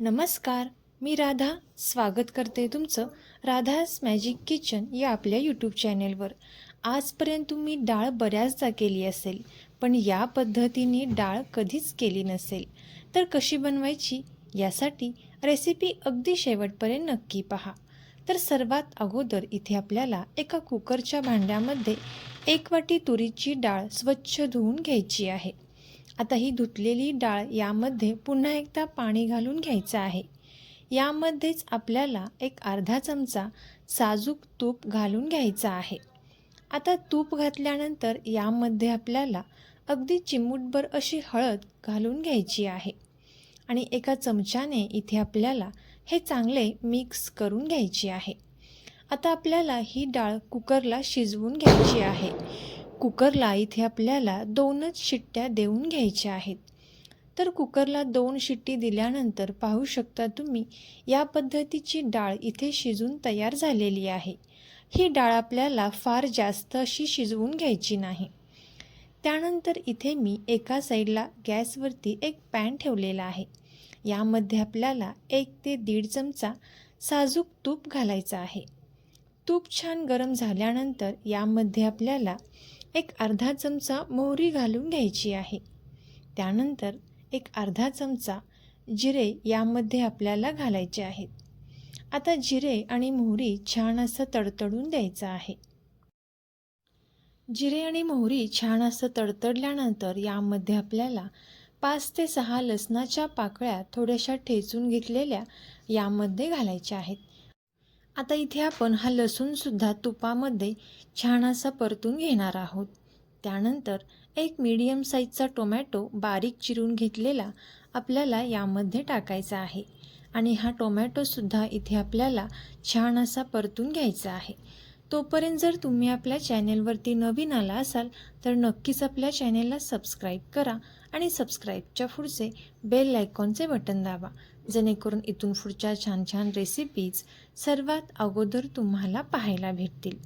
नमस्कार मी राधा. स्वागत करते तुमचं राधास मॅजिक किचन या आपल्या यूट्यूब चॅनेलवर आजपर्यंत तुम्ही डाळ बऱ्याचदा केली असेल पण या पद्धतीने डाळ कधीच केली नसेल. तर कशी बनवायची यासाठी रेसिपी अगदी शेवटपर्यंत नक्की पहा. तर सर्वात अगोदर इथे आपल्याला एका कुकरच्या भांड्यामध्ये एक वाटी तुरीची डाळ स्वच्छ धुवून घ्यायची आहे. आता ही धुतलेली डाळ यामध्ये पुन्हा एकदा पाणी घालून घ्यायचं आहे. यामध्येच आपल्याला एक अर्धा चमचा साजूक तूप घालून घ्यायचा आहे. आता तूप घातल्यानंतर यामध्ये आपल्याला अगदी चिमूटभर अशी हळद घालून घ्यायची आहे. आणि एका चमच्याने इथे आपल्याला हे चांगले मिक्स करून घ्यायची आहे. आता आपल्याला ही डाळ कुकरला शिजवून घ्यायची आहे. कुकरला इथे आपल्याला दोनच शिट्ट्या देऊन घ्यायच्या आहेत. तर कुकरला दोन शिट्टी दिल्यानंतर पाहू शकता तुम्ही या पद्धतीची डाळ इथे शिजून तयार झालेली आहे. ही डाळ आपल्याला फार जास्त अशी शिजवून घ्यायची नाही. त्यानंतर इथे मी एका साईडला गॅसवरती एक पॅन ठेवलेला आहे. यामध्ये आपल्याला एक ते दीड चमचा साजूक तूप घालायचं आहे. तूप छान गरम झाल्यानंतर यामध्ये आपल्याला एक अर्धा चमचा मोहरी घालून घ्यायची आहे. त्यानंतर एक अर्धा चमचा जिरे यामध्ये आपल्याला घालायचे आहेत. आता जिरे आणि मोहरी छान असं तडतडून द्यायचं आहे. जिरे आणि मोहरी छान असं तडतडल्यानंतर यामध्ये आपल्याला पाच ते सहा लसणाच्या पाकळ्या थोड्याशा ठेचून घेतलेल्या यामध्ये घालायच्या आहेत. आता इथे आपण हा लसूणसुद्धा तुपामध्ये छान असा परतून घेणार आहोत. त्यानंतर एक मीडियम साईजचा टोमॅटो बारीक चिरून घेतलेला आपल्याला यामध्ये टाकायचा आहे. आणि हा टोमॅटोसुद्धा इथे आपल्याला छान असा परतून घ्यायचा आहे. तोपर्यंत जर तुम्ही आपल्या चॅनेलवरती नवीन आला असाल तर नक्कीच आपल्या चॅनेलला सबस्क्राईब करा आणि सबस्क्राईबच्या पुढचे बेल आयकॉनचे बटन दाबा जेणेकरून इथून पुढच्या छान छान रेसिपीज सर्वात अगोदर तुम्हाला पाहायला भेटतील.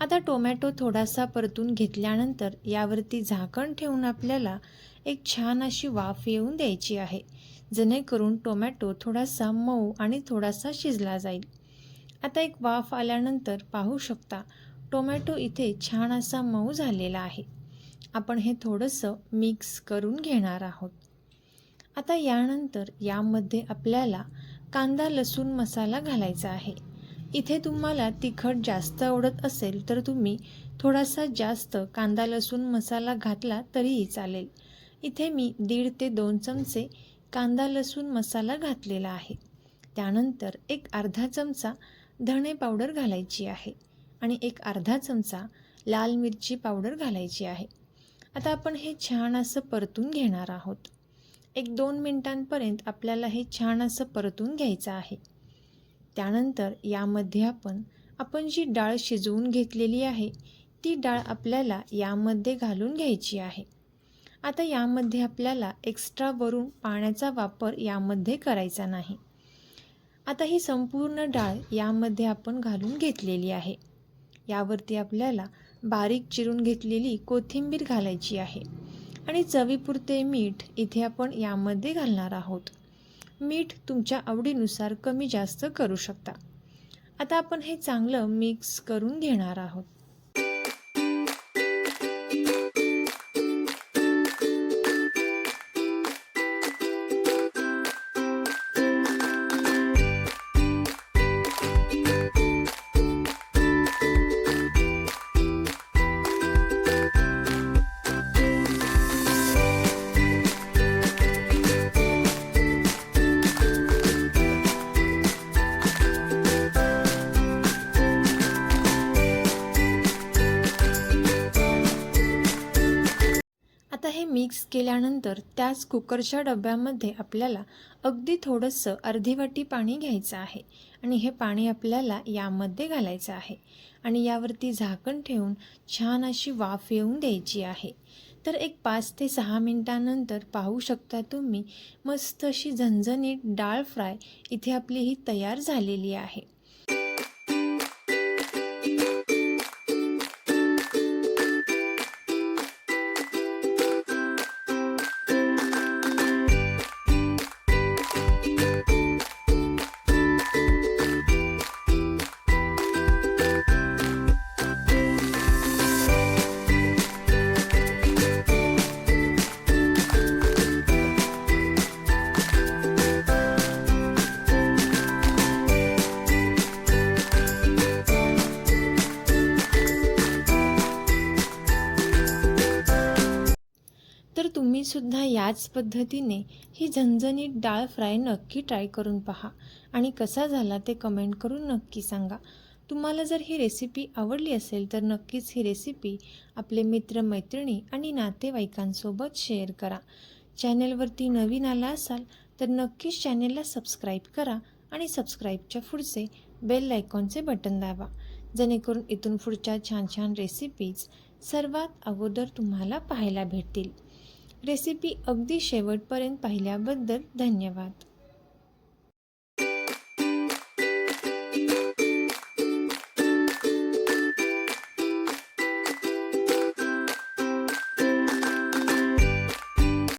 आता टोमॅटो थोडासा परतून घेतल्यानंतर यावरती झाकण ठेवून आपल्याला एक छान अशी वाफ येऊन द्यायची आहे जेणेकरून टोमॅटो थोडासा मऊ आणि थोडासा शिजला जाईल. आता एक वाफ आल्यानंतर पाहू शकता टोमॅटो इथे छान असा मऊ झालेला आहे. आपण हे थोडंसं मिक्स करून घेणार आहोत. आता यानंतर यामध्ये आपल्याला कांदा लसूण मसाला घालायचा आहे. इथे तुम्हाला तिखट जास्त आवडत असेल तर तुम्ही थोडासा जास्त कांदा लसूण मसाला घातला तरीही चालेल. इथे मी दीड ते दोन चमचे कांदा लसूण मसाला घातलेला आहे. त्यानंतर एक अर्धा चमचा धणे पावडर घालायची आहे आणि एक अर्धा चमचा लाल मिरची पावडर घालायची आहे. आता आपण हे छान असं परतून घेणार आहोत. एक दोन मिनटांपर्यंत आपल्याला हे छान असं परतून घ्यायचं आहे. त्यानंतर यामध्ये आपण आपण जी डाळ शिजवून घेतलेली आहे ती डाळ आपल्याला यामध्ये घालून घ्यायची आहे. आता यामध्ये आपल्याला एक्स्ट्रा वरून पाण्याचा वापर यामध्ये करायचा नाही. आता ही संपूर्ण डाळ यामध्ये आपण घालून घेतलेली आहे. यावरती आपल्याला बारीक चिरून घेतलेली कोथिंबीर घालायची आहे आणि चवीपुरते मीठ इथे आपण यामध्ये घालणार आहोत. मीठ तुमच्या आवडीनुसार कमी जास्त करू शकता. आता आपण हे चांगलं मिक्स करून घेणार आहोत. मिक्स केल्यानंतर त्याच कुकरच्या डब्यामध्ये आपल्याला अगदी थोडंसं अर्धी वाटी पाणी घ्यायचं आहे आणि हे पाणी आपल्याला यामध्ये घालायचं आहे. आणि यावरती झाकण ठेवून छान अशी वाफ येऊन द्यायची आहे. तर एक पाच ते सहा मिनटानंतर पाहू शकता तुम्ही मस्त अशी झणझणीत डाळ फ्राय इथे आपली ही तयार झालेली आहे. सुद्धा याच पद्धतीने ही झणझणीत डाळ फ्राय नक्की ट्राय करून पहा. आणि कसा झाला ते कमेंट करून नक्की सांगा. तुम्हाला जर ही रेसिपी आवडली असेल तर नक्कीच ही रेसिपी आपले मित्रमैत्रिणी आणि नातेवाईकांसोबत शेअर करा. चॅनेलवरती नवीन आला असाल तर नक्कीच चॅनेलला सबस्क्राईब करा आणि सबस्क्राईबच्या पुढचे बेल आयकॉनचे बटन दाबा. जेणेकरून इथून पुढच्या छान छान रेसिपीज सर्वात अगोदर तुम्हाला पाहायला भेटतील. रेसिपी अगदी शेवटपर्यंत पाहिल्याबद्दल धन्यवाद.